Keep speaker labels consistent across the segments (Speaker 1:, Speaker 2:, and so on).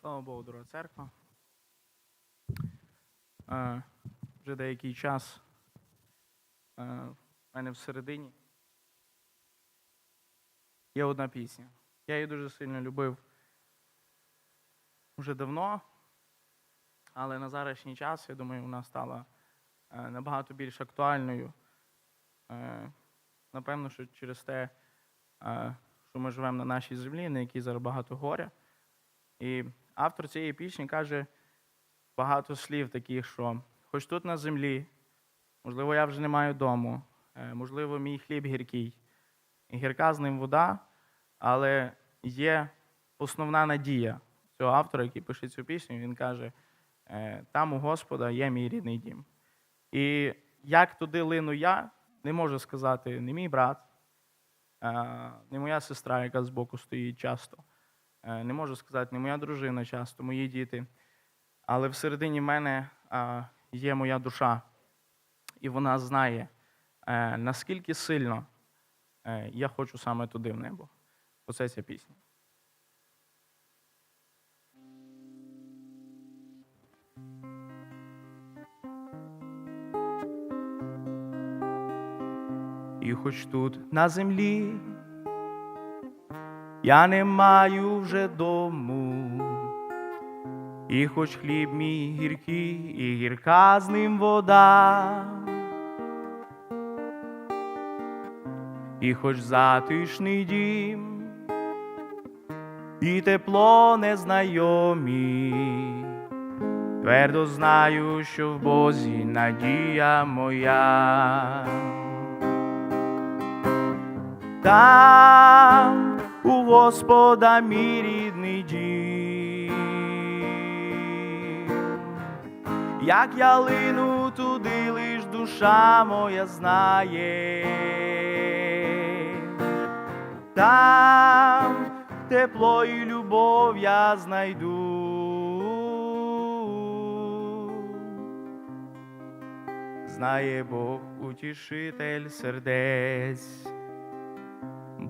Speaker 1: Слава Богу, дорога церква. Е, вже деякий час е, в мене всередині є одна пісня. Я її дуже сильно любив вже давно, але на зарашній час, я думаю, вона стала е, набагато більш актуальною. Е, напевно, що через те, е, що ми живемо на нашій землі, на якій зараз багато горя. І автор цієї пісні каже багато слів таких, що хоч тут на землі, можливо, я вже не маю дому, е, можливо, мій хліб гіркий, і гірка з ним вода, але є основна надія цього автора, який пише цю пісню. Він каже: е, там у Господа є мій рідний дім. І як туди лину я, не можу сказати не мій брат, не моя сестра, яка збоку стоїть часто. Е, Не можу сказати, не моя дружина часто, мої діти. Але всередині мене є моя душа, і вона знає, е, наскільки сильно е, я хочу саме туди в небо. Оце ця пісня. І хоч тут на землі я не маю вже дому, і хоч хліб мій гіркий, і гірка з ним вода, і хоч затишний дім, і тепло незнайомі, твердо знаю, що в Бозі надія моя. Там у Господа мій рідний дім. Як я лину туди, лиш душа моя знає. Там тепло і любов я знайду. Знає Бог утішитель сердець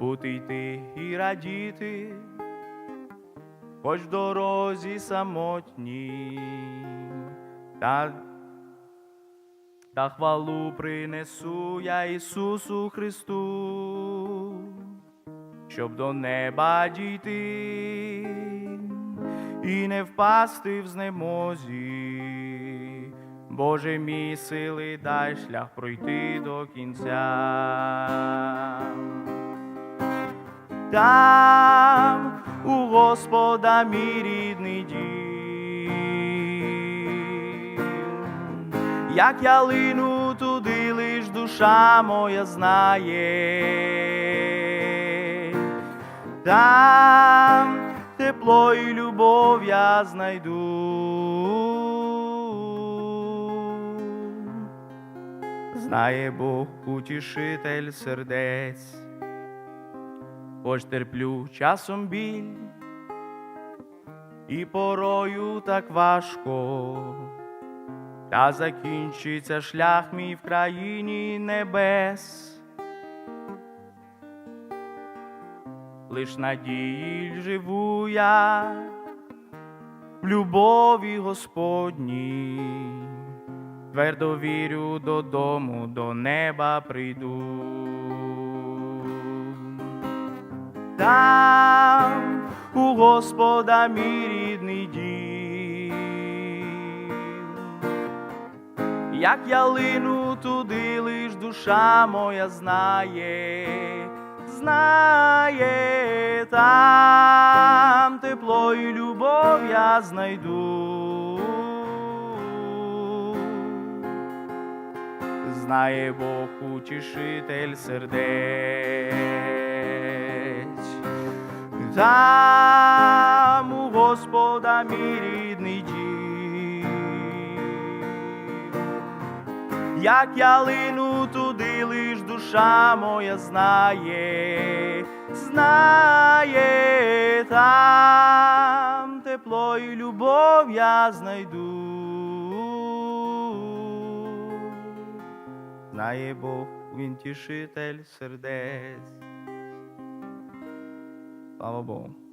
Speaker 1: бути йти і радіти, хоч в дорозі самотній, та, та хвалу принесу я Ісусу Христу, щоб до неба дійти і не впасти в знемозі. Боже мій сили, дай шлях пройти до кінця там у Господа мій рідний дім. Як я лину туди, лиш душа моя знає, там тепло і любов я знайду. Знає Бог утішитель сердець хоч терплю часом біль, і порою так важко, та закінчиться шлях мій в країні небес. Лиш надії живу я в любові Господній, твердо вірю додому, до неба прийду там у Господа мій рідний дім. Як я лину туди, лиш душа моя знає, знає там тепло і любов я знайду. Знає Бог утішитель сердець там у Господа мій рідний дім. Як я лину туди, лиш душа моя знає, знає там тепло і любов я знайду. Знає Бог, він тішитель сердець. Слава Богу.